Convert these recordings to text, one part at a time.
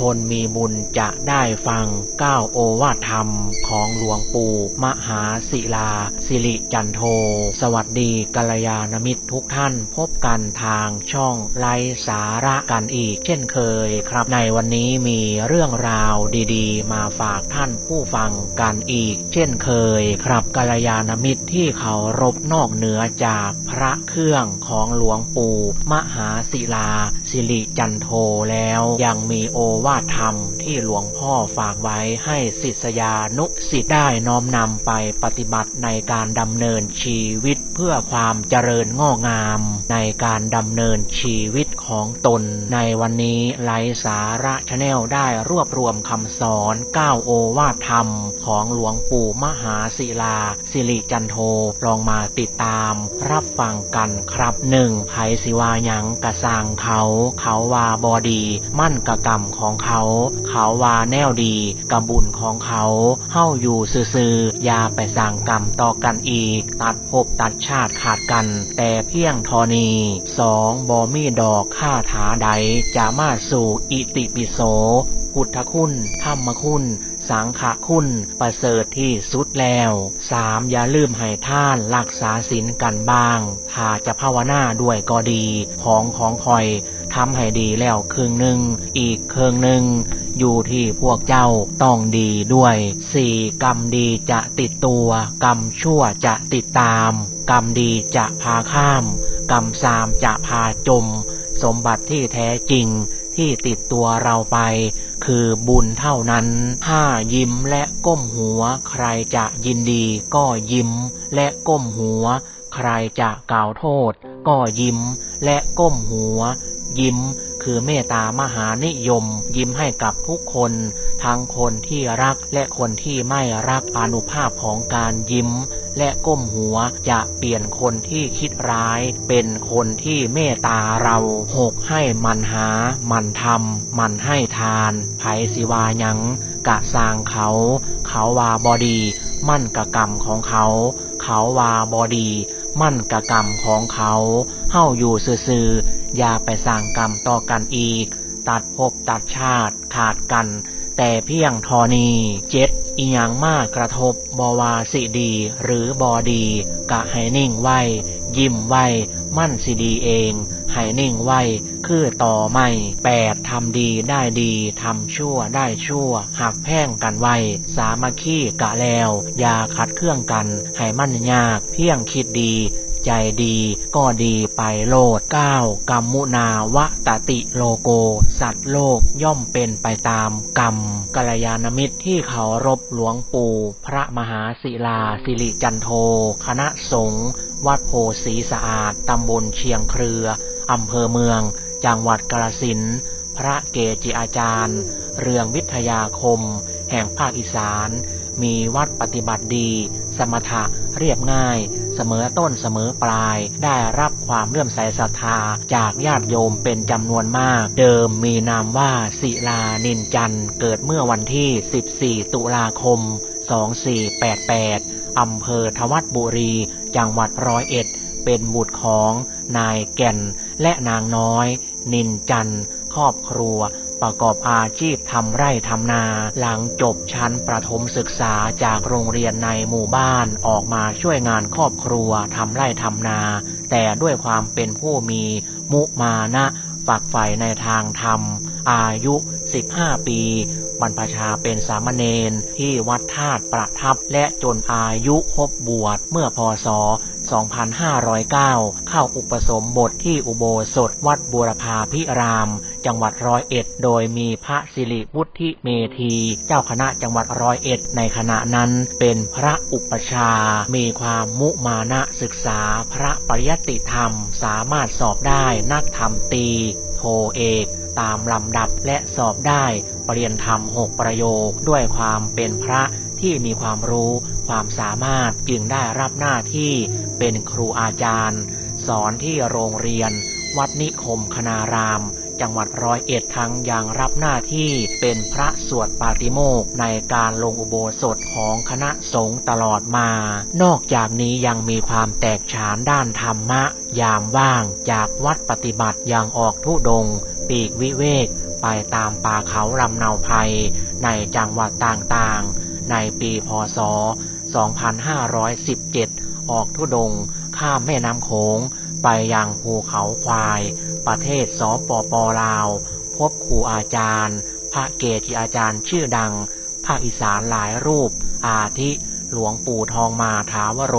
คนมีบุญจะได้ฟังเก้าโอวาทธรรมของหลวงปู่มหาศิลา สิริจันโท สวัสดีกัลยาณมิตรทุกท่านพบกันทางช่องไลสาระกันอีกเช่นเคยครับ ในวันนี้มีเรื่องราวดีๆ มาฝากท่านผู้ฟังกันอีก เช่นเคยครับกัลยาณมิตรที่เขารบนอกเหนือจากพระเครื่องของหลวงปู่มหาศิลา สิริจันโทแล้วยังมีโอวาทธรรมที่หลวงพ่อฝากไว้ให้ศิษยานุสิษย์ได้น้อมนำไปปฏิบัติในการดำเนินชีวิตเพื่อความเจริญงอกงาม ในการดำเนินชีวิตของตน ในวันนี้ไลสาระชาแนลได้รวบรวมคำสอน 9 โอวาทธรรม ของหลวงปู่มหาศิลา สิริจันโทลองมาติดตาม รับฟังกันครับหนึ่งไผสิวายังกะสางเขา เขาวาบอดี มั่นกะกรรมของของเขา เขาวาแนวดีกับุญของเขา เฮ้าอยู่ซื่อๆอย่าไปสร้างกรรมต่อกันอีก ตัดภพตัดชาติขาดกัน แต่เพียงทอนีสองบอมีดอกข้าถาใดจะมาสู่อิติปิโสพุทธคุณธรรมคุณ สังฆคุณประเสริฐที่สุดแล้วสามอย่าลืมให้ท่านรักษาศีลกันบ้าง ถ้าจะภาวนาด้วยก็ดี ของของคอยทำให้ดีแล้วครึ่งหนึ่ง อีกครึ่งหนึ่งอยู่ที่พวกเจ้าต้องดีด้วยสี่กรรมดีจะติดตัว กรรมชั่วจะติดตาม กรรมดีจะพาข้าม กรรมสามจะพาจม สมบัติที่แท้จริง ที่ติดตัวเราไป คือบุญเท่านั้นห้ายิ้มและก้มหัว ใครจะยินดีก็ยิ้มและก้มหัว ใครจะกล่าวโทษ ก็ยิ้มและก้มหัว ยิ้มคือเมตตามหานิยม ยิ้มให้กับทุกคน ทั้งคนที่รักและคนที่ไม่รักอนุภาพของการยิ้ม และก้มหัวจะเปลี่ยนคนที่คิดร้าย เป็นคนที่เมตตาเราหกให้มันหา มันทำมันให้ทานไผสิวายังกะสร้างเขา เขาวาบอดี มั่นกะกรรมของเขา เขาวาบอดี มั่นกะกรรมของเขาเฮ้าอยู่ซื่อๆอย่าไปสร้างกรรมต่อกันอีก ตัดภพตัดชาติขาดกัน แต่เพียงทอนีเจ็ด อีหยังมากกระทบบอวาสิดี หรือบอดี กะให้นิ่งไว้ ยิ้มไว้ มั่นสิดีเองให้นิ่งไว้ คือต่อไม่แปดทำดีได้ดีทำชั่วได้ชั่ว หักแพ่งกันไว้ สามัคคีกะแล้ว อย่าคัดเครื่องกัน ให้มั่นยาก เพียงคิดดี ใจดีก็ดีไปโลดเก้ากัมมุนาวะตติโลโก สัตว์โลกย่อมเป็นไปตามกรรมกัลยาณมิตรที่เขารบหลวงปู่ พระมหาศิลาสิริจันโท คณะสงฆ์วัดโพสีสะอาด ตำบลเชียงเครือ อำเภอเมือง จังหวัดกาฬสินธุ์พระเกจิอาจารย์ เรืองวิทยาคม แห่งภาคอีสาน มีวัดปฏิบัติดี สมถะเรียบง่าย เสมอต้นเสมอปลาย ได้รับความเลื่อมใสศรัทธาจากญาติโยมเป็นจำนวนมาก เดิมมีนามว่าศิลานินจันทร์เกิดเมื่อวันที่ 14 ตุลาคม 2488 อำเภอทวัดบุรี จังหวัดร้อยเอ็ด เป็นบุตรของนายแก่นและนางน้อย นินจันทร์ครอบครัว ประกอบอาชีพทำไร่ทำนา หลังจบชั้นประถมศึกษาจากโรงเรียนในหมู่บ้านออกมาช่วยงานครอบครัวทำไร่ทำนา แต่ด้วยความเป็นผู้มีมุมานะฝักใฝ่ในทางธรรม อายุ 15 ปี บรรพชาเป็นสามเณรที่วัดธาตุประทับและจนอายุครบบวชเมื่อพศ 2509 เข้าอุปสมบทที่อุโบสถวัดบูรพาพิราม จังหวัดร้อยเอ็ด โดยมีพระสิริวุฒิเมธี เจ้าคณะจังหวัดร้อยเอ็ด ในขณะนั้นเป็นพระอุปชา มีความมุมานะศึกษาพระปริยติธรรม สามารถสอบได้นักธรรมตี โทเอก ตามลำดับและสอบได้ปรริยนธรรมหกประโยคด้วยความเป็นพระที่มีความรู้ความสามารถจึงได้รับหน้าที่เป็นครูอาจารย์ สอนที่โรงเรียน วัดนิคมคณาราม จังหวัดร้อยเอ็ดทั้งยังรับหน้าที่เป็นพระสวดปาติโมกในการลงอุโบสถของคณะสงฆ์ตลอดมา นอกจากนี้ยังมีความแตกฉานด้านธรรมะ ยามว่างจากวัดปฏิบัติอย่างออกทุดง ปีกวิเวกไปตามป่าเขาลำเนาภัย ในจังหวัดต่างๆ ในปีพศ 2517 ออกทุดง ข้ามแม่น้ำโขง ไปยังภูเขาควาย ประเทศสปปลาว พบครูอาจารย์ พระเกจิอาจารย์ชื่อดัง ภาคอีสานหลายรูป อาทิ หลวงปู่ทองมาถาวโร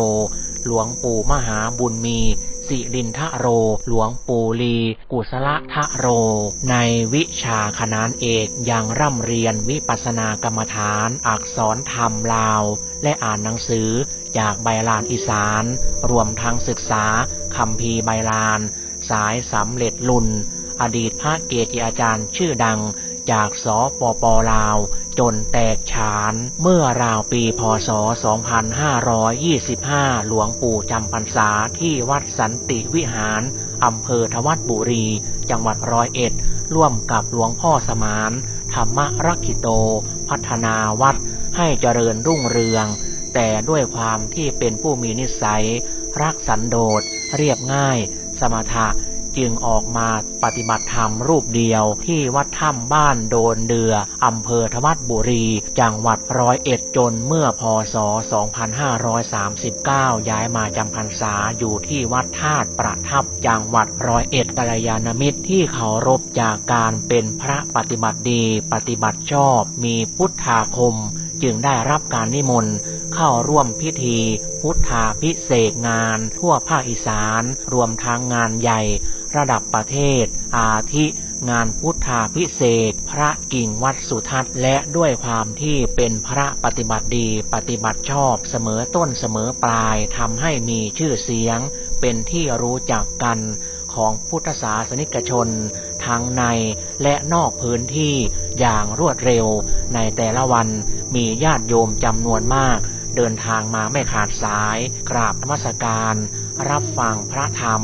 หลวงปู่มหาบุญมีสิรินทะโร หลวงปู่ลี กุศลทะโร ในวิชาคณานเอกยังร่ำเรียนวิปัสสนากรรมฐาน อักษรธรรมลาว และอ่านหนังสือจากใบลานอีสาน รวมทั้งศึกษาคำพีใบลาน สายสำเร็จลุน อดีตพระเกจิอาจารย์ชื่อดัง จากสปปลาว จนแตกฉาน เมื่อราวปีพศ 2525 หลวงปู่จำพรรษาที่วัดสันติวิหารอำเภอทวัดบุรี จังหวัดร้อยเอ็ด ร่วมกับหลวงพ่อสมาน ธรรมรักขิโต พัฒนาวัดให้เจริญรุ่งเรือง แต่ด้วยความที่เป็นผู้มีนิสัย รักสันโดษ เรียบง่าย สมถะ จึงออกมาปฏิบัติธรรมรูปเดียวที่วัดถ้ำบ้านโดนเดืออำเภอทวัดบุรี จังหวัดร้อยเอ็ดจนเมื่อพศ 2539 ย้ายมาจำพรรษาอยู่ที่วัดธาตุประทับจังหวัดร้อยเอ็ดกัลยาณมิตรที่เคารพจากการเป็นพระปฏิบัติดี ปฏิบัติชอบมีพุทธาคม จึงได้รับการนิมนต์เข้าร่วมพิธีพุทธาพิเศษกงานทั่วภาคอีสาน รวมทั้งงานใหญ่ระดับประเทศ อาทิงานพุทธาพิเศษ พระกิ่งวัดสุทัศน์และด้วยความที่เป็นพระปฏิบัติดีปฏิบัติชอบเสมอต้นเสมอปลายทำให้มีชื่อเสียง เป็นที่รู้จักกันของพุทธศาสนิกชน ทั้งในและนอกพื้นที่อย่างรวดเร็ว ในแต่ละวันมีญาติโยมจำนวนมาก เดินทางมาไม่ขาดสาย กราบนมัสการ รับฟังพระธรรม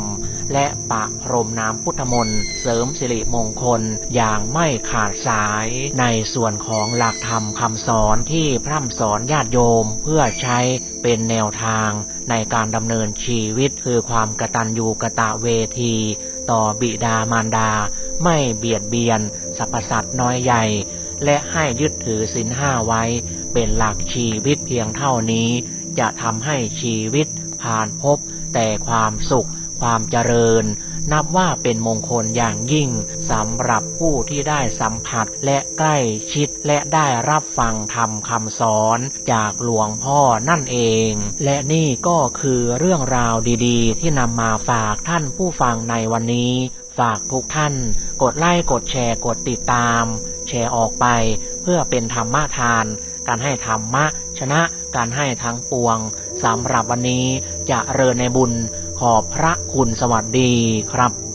และปะพรมน้ำพุทธมนต์เสริมสิริมงคลอย่างไม่ขาดสาย ในส่วนของหลักธรรมคำสอนที่พร่ำสอนญาติโยมเพื่อใช้เป็นแนวทางในการดำเนินชีวิตคือความกตัญญูกะตะเวที ต่อบิดามารดา ไม่เบียดเบียนสรรพสัตว์น้อยใหญ่ และให้ยึดถือศีลห้าไว้ เป็นหลักชีวิตเพียงเท่านี้ จะทำให้ชีวิตผ่านพบแต่ความสุข ความเจริญ นับว่าเป็นมงคลอย่างยิ่งสำหรับผู้ที่ได้สัมผัสและใกล้ชิดและได้รับฟังธรรมคำสอนจากหลวงพ่อนั่นเอง และนี่ก็คือเรื่องราวดีๆ ที่นำมาฝากท่านผู้ฟังในวันนี้ ฝากทุกท่าน กดไลค์กดแชร์กดติดตาม แชร์ออกไปเพื่อเป็นธรรมทานการให้ธรรมะ ชนะการให้ทั้งปวงสำหรับวันนี้จะเริญในบุญ ขอบพระคุณสวัสดีครับ